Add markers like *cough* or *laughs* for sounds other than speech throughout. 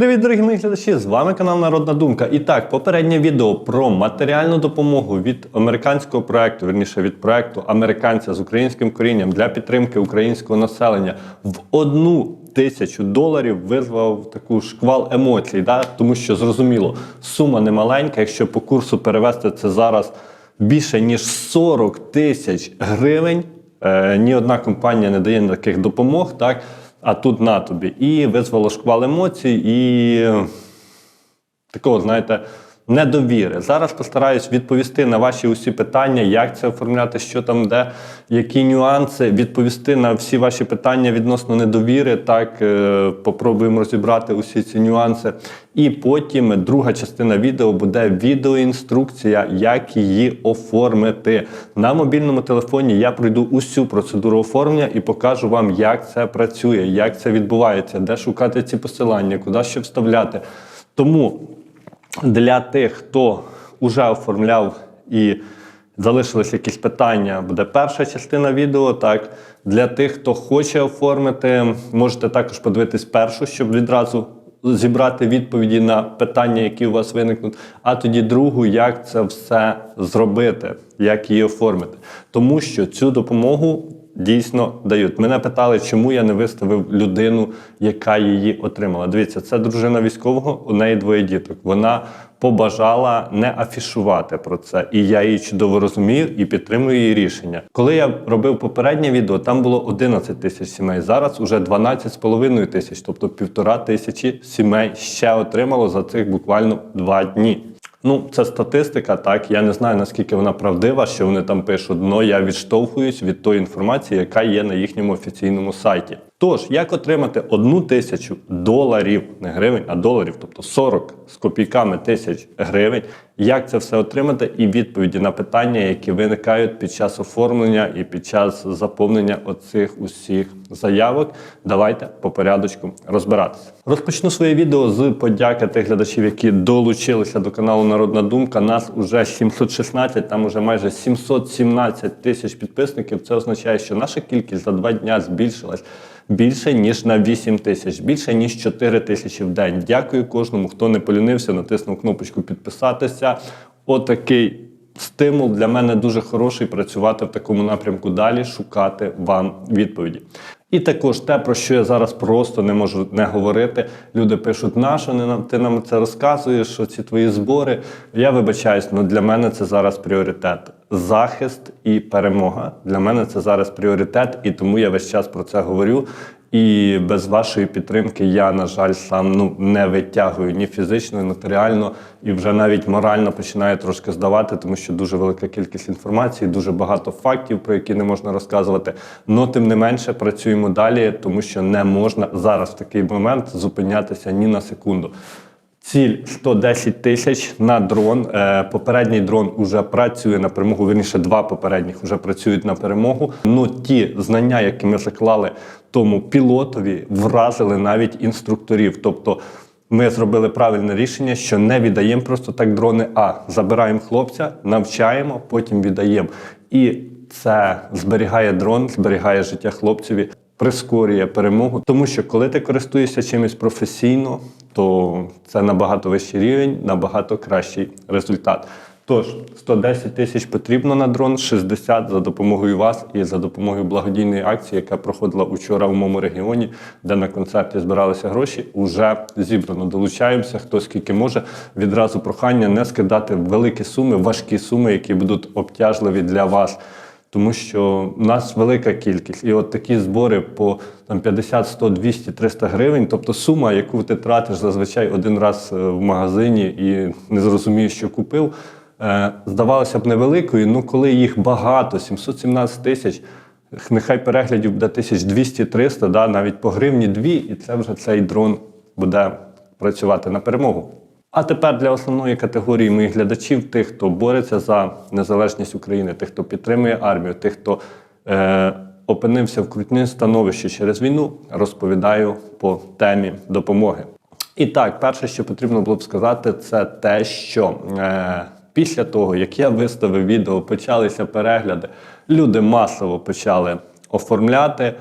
Привіт, дорогі мої глядачі! З вами канал Народна Думка. І так, попереднє відео про матеріальну допомогу від американського проекту, верніше від проекту американця з українським корінням для підтримки українського населення в одну тисячу доларів визвав таку шквал емоцій, да? тому що зрозуміло, сума не маленька. Якщо по курсу перевести це зараз більше ніж 40 тисяч гривень. Е, ні одна компанія не дає таких допомог, так? А тут на тобі. І визвало шквал емоцій і такого, знаєте, недовіри. Зараз постараюсь відповісти на ваші усі питання, як це оформляти, що там, де, які нюанси, відповісти на всі ваші питання відносно недовіри. Так, е, попробуємо розібрати усі ці нюанси. І потім друга частина відео буде відеоінструкція, як її оформити. На мобільному телефоні я пройду усю процедуру оформлення і покажу вам, як це працює, як це відбувається, де шукати ці посилання, куди що вставляти. Тому для тих, хто вже оформляв і залишились якісь питання, буде перша частина відео. Так для тих, хто хоче оформити, можете також подивитись першу, щоб відразу зібрати відповіді на питання, які у вас виникнуть. А тоді другу, як це все зробити, як її оформити, тому що цю допомогу. Дійсно дають. Мене питали, чому я не виставив людину, яка її отримала. Дивіться, це дружина військового, у неї двоє діток. Вона побажала не афішувати про це, і я її чудово розумію і підтримую її рішення. Коли я робив попереднє відео, там було 11 тисяч сімей. Зараз уже 12,5 тисяч, тобто півтора тисячі сімей ще отримало за цих буквально два дні. Ну, це статистика, так. Я не знаю, наскільки вона правдива, що вони там пишуть, але я відштовхуюсь від тої інформації, яка є на їхньому офіційному сайті. Тож, як отримати одну тисячу доларів, не гривень, а доларів, тобто 40 з копійками тисяч гривень, як це все отримати, і відповіді на питання, які виникають під час оформлення і під час заповнення оцих усіх заявок. Давайте по порядочку розбиратися. Розпочну своє відео з подяки тих глядачів, які долучилися до каналу Народна Думка. Нас уже 716, там уже майже 717 тисяч підписників. Це означає, що наша кількість за два дня збільшилась. Більше ніж на 8 тисяч, більше ніж 4 тисячі в день. Дякую кожному, хто не полінився, натиснув кнопочку підписатися. Отакий стимул для мене дуже хороший працювати в такому напрямку далі, шукати вам відповіді. І також те, про що я зараз просто не можу не говорити. Люди пишуть, нащо не ти нам це розказуєш, що ці твої збори. Я вибачаюсь, але для мене це зараз пріоритет. Захист і перемога. Для мене це зараз пріоритет, і тому я весь час про це говорю. І без вашої підтримки я, на жаль, сам ну не витягую ні фізично, ні матеріально, і вже навіть морально починає трошки здавати, тому що дуже велика кількість інформації, дуже багато фактів, про які не можна розказувати. Но тим не менше працюємо далі, тому що не можна зараз в такий момент зупинятися ні на секунду. Ціль 110 тисяч на дрон. Е, Попередній дрон вже працює на перемогу. Вірніше, два попередніх вже працюють на перемогу. Ну ті знання, які ми заклали тому пілотові, вразили навіть інструкторів. Тобто ми зробили правильне рішення, що не віддаємо просто так дрони, а забираємо хлопця, навчаємо, потім віддаємо. І це зберігає дрон, зберігає життя хлопцеві прискорює перемогу, тому що коли ти користуєшся чимось професійно, то це набагато вищий рівень, набагато кращий результат. Тож 110 тисяч потрібно на дрон, 60 за допомогою вас і за допомогою благодійної акції, яка проходила учора в моєму регіоні, де на концерті збиралися гроші. Уже зібрано. Долучаємося, хто скільки може. Відразу прохання не скидати великі суми, важкі суми, які будуть обтяжливі для вас. Тому що в нас велика кількість, і от такі збори по там 50, 100, 200, 300 гривень, тобто сума, яку ти тратиш зазвичай один раз е, в магазині і не зрозумієш, що купив, е, здавалося б невеликою. Ну коли їх багато, 717 тисяч, нехай переглядів буде 1200-300, да, навіть по гривні дві, і це вже цей дрон буде працювати на перемогу. А тепер для основної категорії моїх глядачів, тих, хто бореться за незалежність України, тих, хто підтримує армію, тих, хто е, опинився в крутній становищі через війну, розповідаю по темі допомоги. І так, перше, що потрібно було б сказати, це те, що е, після того, як я виставив відео, почалися перегляди, люди масово почали оформляти.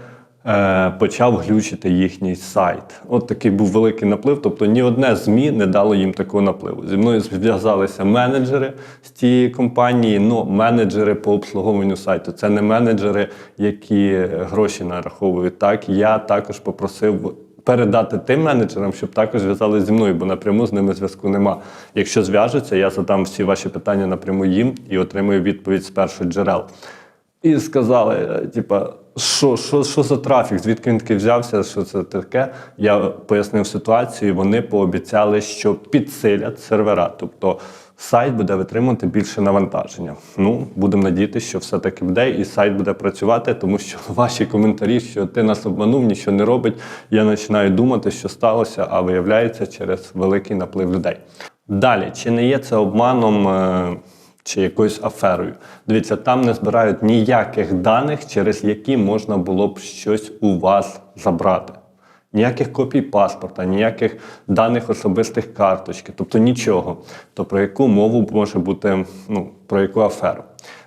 Е, почав глючити їхній сайт. От такий був великий наплив. Тобто ні одне ЗМІ не дало їм такого напливу. Зі мною зв'язалися менеджери з тієї компанії, ну менеджери по обслуговуванню сайту. Це не менеджери, які гроші нараховують. Так, я також попросив. Передати тим менеджерам, щоб також зв'язали зі мною, бо напряму з ними зв'язку нема. Якщо зв'яжуться, я задам всі ваші питання напряму їм і отримую відповідь з перших джерел. І сказали, е, типа, що, що, що за трафік, звідки він такий взявся, що це таке. Я пояснив ситуацію. Вони пообіцяли, що підсилять сервера. Тобто сайт буде витримувати більше навантаження. Ну, будемо надіятися, що все таки буде, і сайт буде працювати, тому що *laughs* ваші коментарі, що ти нас обманув, нічого не робить. Я починаю думати, що сталося, а виявляється через великий наплив людей. Далі, чи не є це обманом? Чи якоюсь аферою. Дивіться, там не збирають ніяких даних, через які можна було б щось у вас забрати. Ніяких копій паспорта, ніяких даних особистих карточки, тобто нічого. То про яку мову може бути, ну, про яку аферу.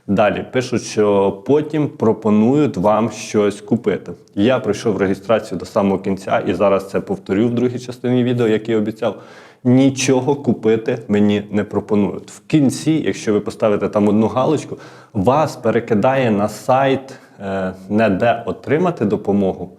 Далі пишуть, що потім пропонують вам щось купити. Я пройшов реєстрацію до самого кінця і зараз це повторю в другій частині відео, який обіцяв. Нічого купити мені не пропонують. В кінці, якщо ви поставите там одну галочку, вас перекидає на сайт е, не де отримати допомогу,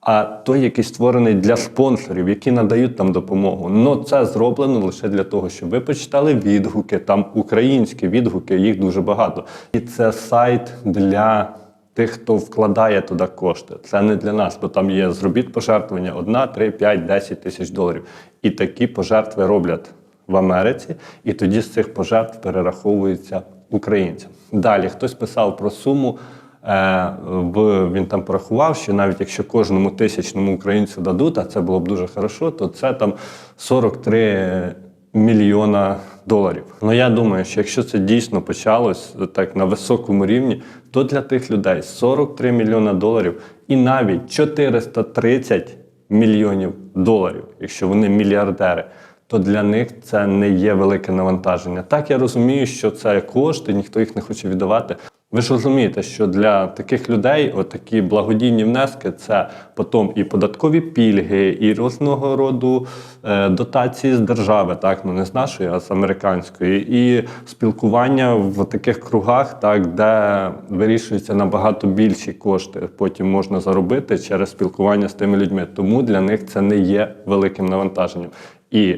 а той, який створений для спонсорів, які надають там допомогу. Ну це зроблено лише для того, щоб ви почитали відгуки, там українські відгуки, їх дуже багато. І це сайт для тих, хто вкладає туди кошти. Це не для нас, бо там є зробіть пожертвування 1, 3, 5, 10 тисяч доларів. І такі пожертви роблять в Америці, і тоді з цих пожертв перераховуються українцям. Далі хтось писав про суму. Е, в, він там порахував, що навіть якщо кожному тисячному українцю дадуть, а це було б дуже хорошо, то це там 43 мільйона доларів. Ну я думаю, що якщо це дійсно почалось так на високому рівні, то для тих людей 43 мільйона доларів і навіть 430 мільйонів доларів, якщо вони мільярдери. То для них це не є велике навантаження. Так я розумію, що це кошти, ніхто їх не хоче віддавати. Ви ж розумієте, що для таких людей такі благодійні внески це потім і податкові пільги, і різного роду е, дотації з держави, так ну не з нашої, а з американської, і спілкування в таких кругах, так де вирішуються набагато більші кошти. Потім можна заробити через спілкування з тими людьми. Тому для них це не є великим навантаженням. І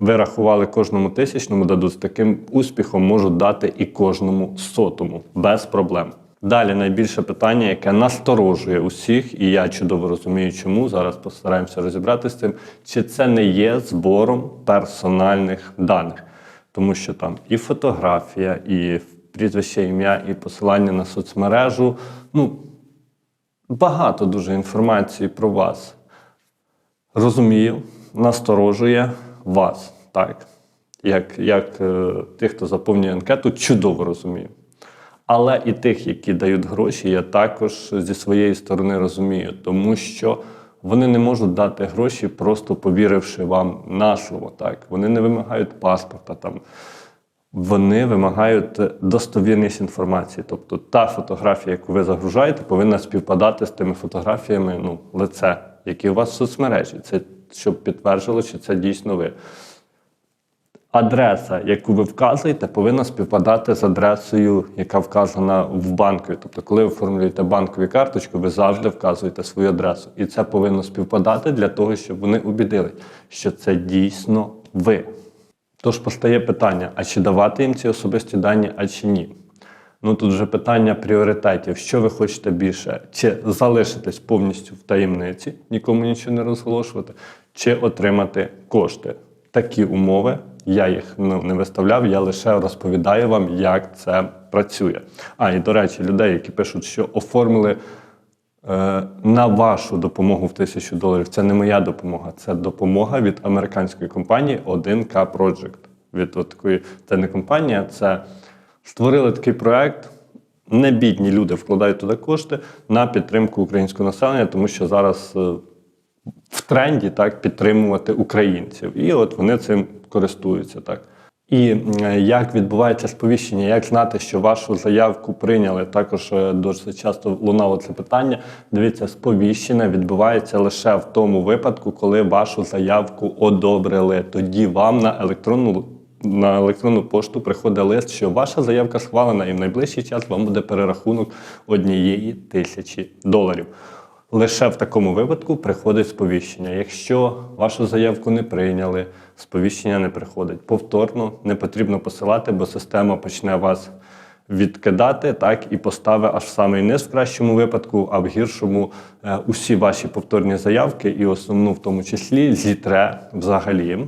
ви рахували кожному тисячному дадуть з таким успіхом можуть дати і кожному сотому без проблем. Далі найбільше питання, яке насторожує усіх, і я чудово розумію, чому зараз постараємося розібратися з цим, чи це не є збором персональних даних, тому що там і фотографія, і прізвище, ім'я, і посилання на соцмережу. Ну багато дуже інформації про вас. Розумію, насторожує вас, так? Як, як е, тих, хто заповнює анкету, чудово розумію. Але і тих, які дають гроші, я також зі своєї сторони розумію, тому що вони не можуть дати гроші, просто повіривши вам на слово. Так? Вони не вимагають паспорта там. Вони вимагають достовірність інформації. Тобто та фотографія, яку ви загружаєте, повинна співпадати з тими фотографіями, ну, лице, які у вас в соцмережі. Це щоб підтверджило, що це дійсно ви. Адреса, яку ви вказуєте, повинна співпадати з адресою, яка вказана в банку. Тобто, коли ви оформлюєте банкові карточку, ви завжди вказуєте свою адресу. І це повинно співпадати для того, щоб вони убідили, що це дійсно ви. Тож постає питання: а чи давати їм ці особисті дані, а чи ні? Ну тут вже питання пріоритетів. Що ви хочете більше? Чи залишитись повністю в таємниці, нікому нічого не розголошувати, чи отримати кошти? Такі умови. Я їх ну, не виставляв, я лише розповідаю вам, як це працює. А, і до речі, людей, які пишуть, що оформили е, на вашу допомогу в тисячу доларів, це не моя допомога, це допомога від американської компанії 1K Project. Від такої, це не компанія, це створили такий проект. Не бідні люди вкладають туди кошти на підтримку українського населення, тому що зараз е, в тренді так підтримувати українців. І от вони цим користуються так. І е, як відбувається сповіщення, як знати, що вашу заявку прийняли? Також дуже часто лунало це питання. Дивіться, сповіщення відбувається лише в тому випадку, коли вашу заявку одобрили. Тоді вам на електронну на електронну пошту приходить лист, що ваша заявка схвалена, і в найближчий час вам буде перерахунок однієї тисячі доларів. Лише в такому випадку приходить сповіщення. Якщо вашу заявку не прийняли, сповіщення не приходить. Повторно не потрібно посилати, бо система почне вас відкидати, так і поставить аж в самий низ в кращому випадку, а в гіршому е, усі ваші повторні заявки, і основну в тому числі зітре взагалі.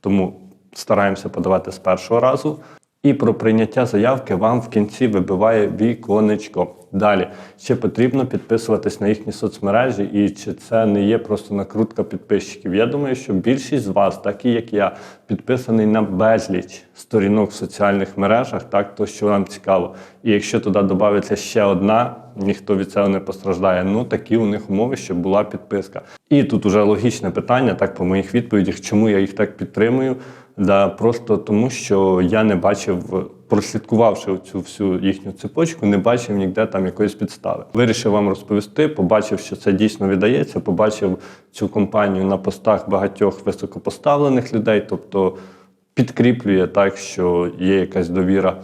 Тому стараємося подавати з першого разу. І про прийняття заявки вам в кінці вибиває віконечко. Далі ще потрібно підписуватись на їхні соцмережі, і чи це не є просто накрутка підписчиків. Я думаю, що більшість з вас, такі як я, підписаний на безліч сторінок в соціальних мережах, так то що вам цікаво. І якщо туди додається ще одна, ніхто від цього не постраждає. Ну такі у них умови, щоб була підписка. І тут уже логічне питання, так по моїх відповідях, чому я їх так підтримую. Да, просто тому, що я не бачив, прослідкувавши цю всю їхню цепочку, не бачив ніде там якоїсь підстави. Вирішив вам розповісти, побачив, що це дійсно віддається. Побачив цю компанію на постах багатьох високопоставлених людей, тобто підкріплює так, що є якась довіра.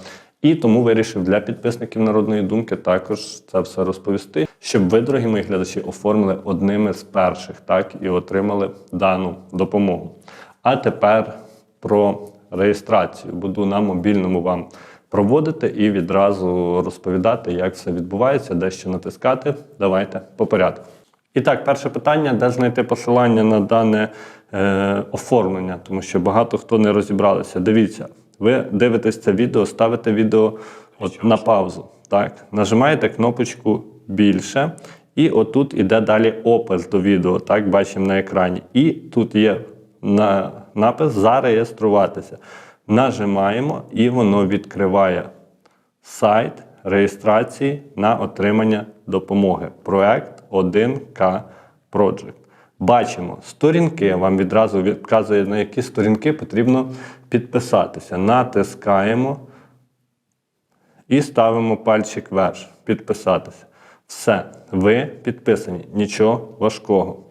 І тому вирішив для підписників народної думки також це все розповісти, щоб ви, дорогі мої глядачі, оформили одними з перших, так і отримали дану допомогу. А тепер про реєстрацію. Буду на мобільному вам проводити і відразу розповідати, як все відбувається, де що натискати. Давайте по порядку. І так, перше питання: де знайти посилання на дане е, оформлення, тому що багато хто не розібралися. Дивіться, ви дивитесь це відео, ставите відео от на паузу. Так, нажимаєте кнопочку більше, і отут іде далі опис до відео. Так, бачимо на екрані. І тут є на напис Зареєструватися. Нажимаємо, і воно відкриває сайт реєстрації на отримання допомоги. Проект 1К Project. Бачимо сторінки. Вам відразу відказує, на які сторінки потрібно підписатися. Натискаємо і ставимо пальчик вверх. Підписатися. Все, ви підписані. Нічого важкого.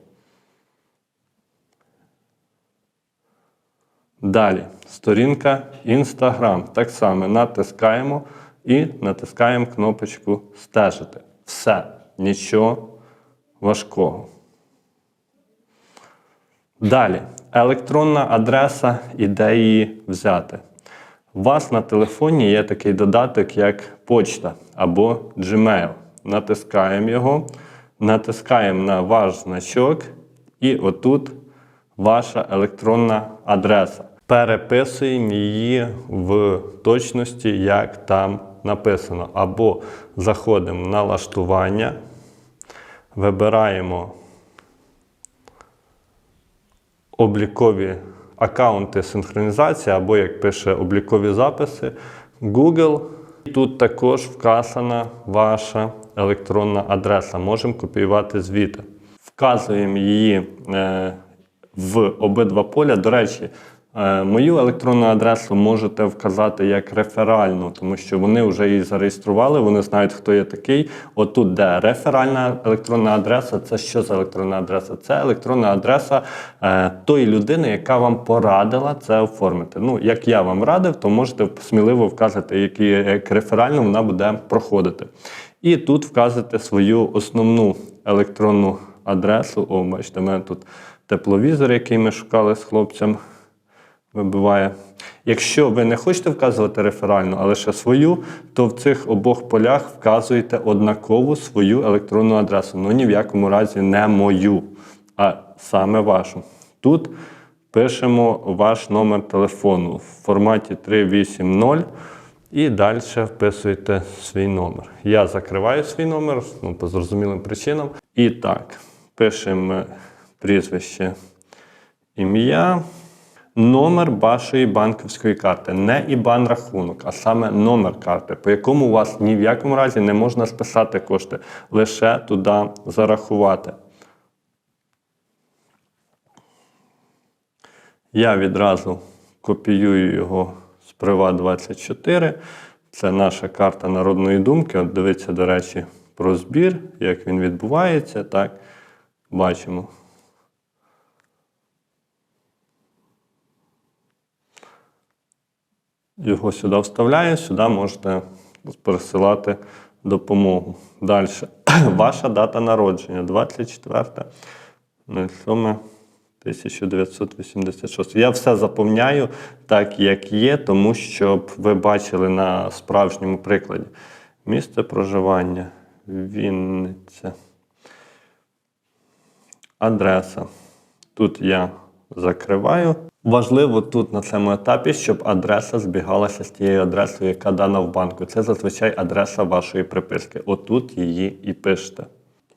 Далі, сторінка Instagram. Так само натискаємо і натискаємо кнопочку Стежити. Все, нічого важкого. Далі, електронна адреса і де її взяти. У вас на телефоні є такий додаток, як почта або Gmail. Натискаємо його, натискаємо на ваш значок, і отут ваша електронна адреса. Переписуємо її в точності, як там написано. Або заходимо в налаштування, вибираємо облікові аккаунти синхронізації, або, як пише, облікові записи Google. Тут також вказана ваша електронна адреса. Можемо копіювати звідти. Вказуємо її е, в обидва поля. До речі, мою електронну адресу можете вказати як реферальну, тому що вони вже її зареєстрували, вони знають, хто я такий. Отут, де реферальна електронна адреса, це що за електронна адреса? Це електронна адреса е, тої людини, яка вам порадила це оформити. Ну, як я вам радив, то можете сміливо вказати, які як реферальну вона буде проходити. І тут вказати свою основну електронну адресу. О, бачите, в мене тут тепловізор, який ми шукали з хлопцем, вибиває. Якщо ви не хочете вказувати реферальну, а лише свою, то в цих обох полях вказуєте однакову свою електронну адресу. Ну ні в якому разі не мою, а саме вашу. Тут пишемо ваш номер телефону в форматі 380. І далі вписуєте свій номер. Я закриваю свій номер ну, по зрозумілим причинам. І так, пишемо прізвище, ім'я, номер вашої банківської карти. Не ібан рахунок, а саме номер карти, по якому у вас ні в якому разі не можна списати кошти, лише туди зарахувати. Я відразу копіюю його з Приват 24. Це наша карта народної думки. От дивіться, до речі, про збір, як він відбувається. Так, бачимо. Його сюди вставляю, сюди можете пересилати допомогу. Далі. *clears throat* Ваша дата народження 24 07 1986. Я все заповняю так, як є, тому щоб ви бачили на справжньому прикладі. Місце проживання. Вінниця. Адреса. Тут я закриваю. Важливо тут на цьому етапі, щоб адреса збігалася з тією адресою, яка дана в банку. Це зазвичай адреса вашої приписки. Отут її і пишете.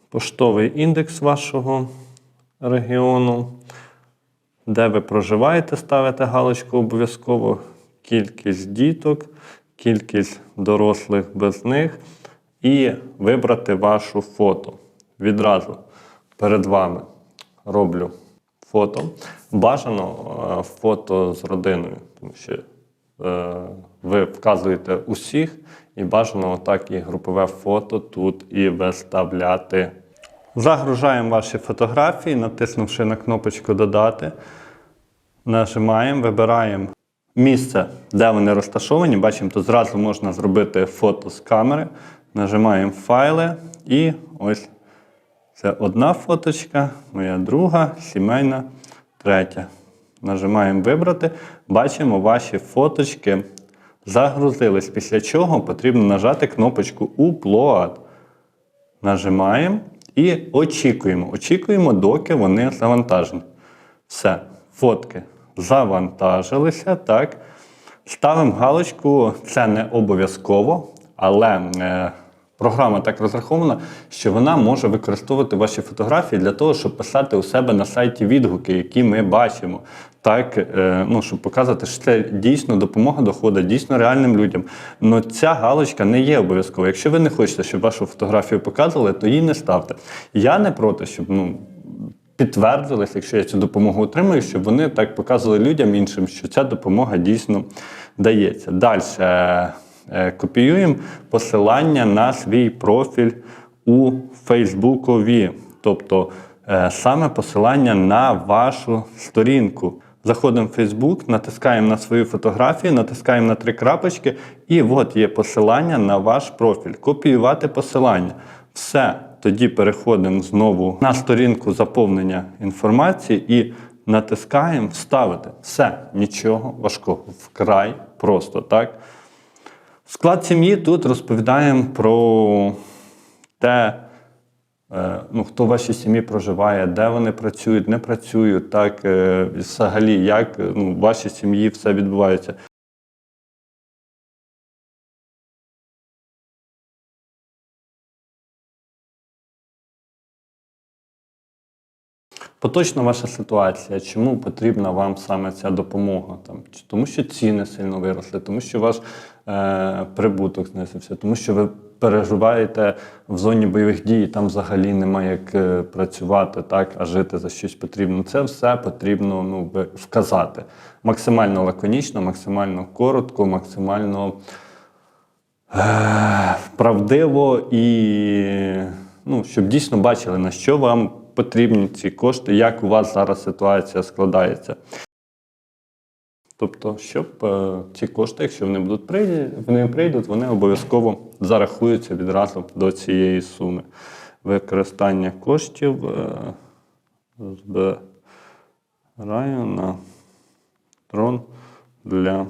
Поштовий індекс вашого регіону. Де ви проживаєте, ставите галочку обов'язково. Кількість діток, кількість дорослих без них. І вибрати вашу фото. Відразу перед вами роблю фото. Бажано е, фото з родиною, тому що е, ви вказуєте усіх, і бажано отак і групове фото тут і виставляти. Загружаємо ваші фотографії, натиснувши на кнопочку Додати. Нажимаємо, вибираємо місце, де вони розташовані. Бачимо, тут зразу можна зробити фото з камери. Нажимаємо файли і ось це одна фоточка, моя друга, сімейна, третя. Нажимаємо вибрати. Бачимо, ваші фоточки загрузились. Після чого потрібно нажати кнопочку Upload. Нажимаємо і очікуємо. Очікуємо, доки вони завантажені. Все, фотки завантажилися. Так. Ставимо галочку, це не обов'язково, але е, програма так розрахована, що вона може використовувати ваші фотографії для того, щоб писати у себе на сайті відгуки, які ми бачимо. Так, е, ну, щоб показати, що це дійсно допомога доходить, дійсно реальним людям. Но ця галочка не є обов'язковою. Якщо ви не хочете, щоб вашу фотографію показували, то її не ставте. Я не проти, щоб ну, підтвердилось, якщо я цю допомогу отримую, щоб вони так показували людям іншим, що ця допомога дійсно дається. Далі копіюємо посилання на свій профіль у Фейсбукові, тобто е, саме посилання на вашу сторінку. Заходимо в Facebook, натискаємо на свою фотографію, натискаємо на три крапочки, і от є посилання на ваш профіль. Копіювати посилання. Все. Тоді переходимо знову на сторінку заповнення інформації і натискаємо Вставити. Все, нічого важкого. Вкрай просто, так? Склад сім'ї тут розповідаємо про те, е, ну, хто в вашій сім'ї проживає, де вони працюють, не працюють, так, е, взагалі, як е, ну, в вашій сім'ї все відбувається. Поточна ваша ситуація, чому потрібна вам саме ця допомога? Там, тому що ціни сильно виросли, тому що ваш прибуток знизився, тому що ви переживаєте в зоні бойових дій, там взагалі немає як е, працювати, так, а жити за щось потрібно. Це все потрібно ну, вказати. Максимально лаконічно, максимально коротко, максимально е, правдиво і ну, щоб дійсно бачили, на що вам потрібні ці кошти, як у вас зараз ситуація складається. Тобто, щоб е, ці кошти, якщо вони будуть прийдуть, вони прийдуть, вони обов'язково зарахуються відразу до цієї суми. Використання коштів е, збираю на трон для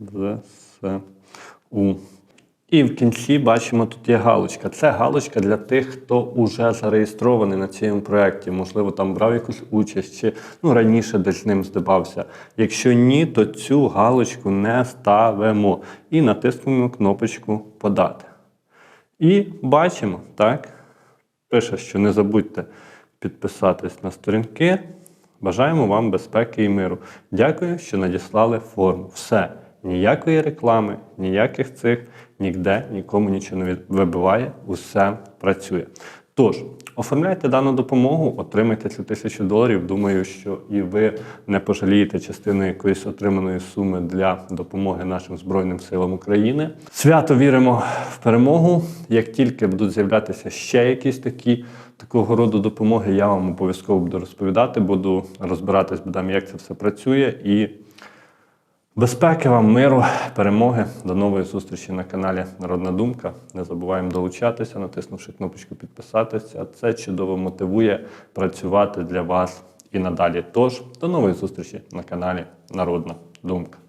ЗСУ. І в кінці бачимо, тут є галочка. Це галочка для тих, хто вже зареєстрований на цьому проєкті. Можливо, там брав якусь участь чи ну, раніше десь з ним здавався. Якщо ні, то цю галочку не ставимо. І натиснемо кнопочку Подати. І бачимо, так? Пише, що не забудьте підписатись на сторінки. Бажаємо вам безпеки і миру. Дякую, що надіслали форму. Все. Ніякої реклами, ніяких цих, ніде нікому нічого не вибиває, усе працює. Тож, Оформляйте дану допомогу, отримайте цю тисячу доларів. Думаю, що і ви не пожалієте частину якоїсь отриманої суми для допомоги нашим Збройним силам України. Свято віримо в перемогу. Як тільки будуть з'являтися ще якісь такі такого роду допомоги, я вам обов'язково буду розповідати, буду розбиратись, будам, як це все працює. І Безпеки вам, миру, перемоги. До нової зустрічі на каналі Народна Думка. Не забуваємо долучатися, натиснувши кнопочку підписатися. Це чудово мотивує працювати для вас і надалі. Тож, до нової зустрічі на каналі Народна Думка.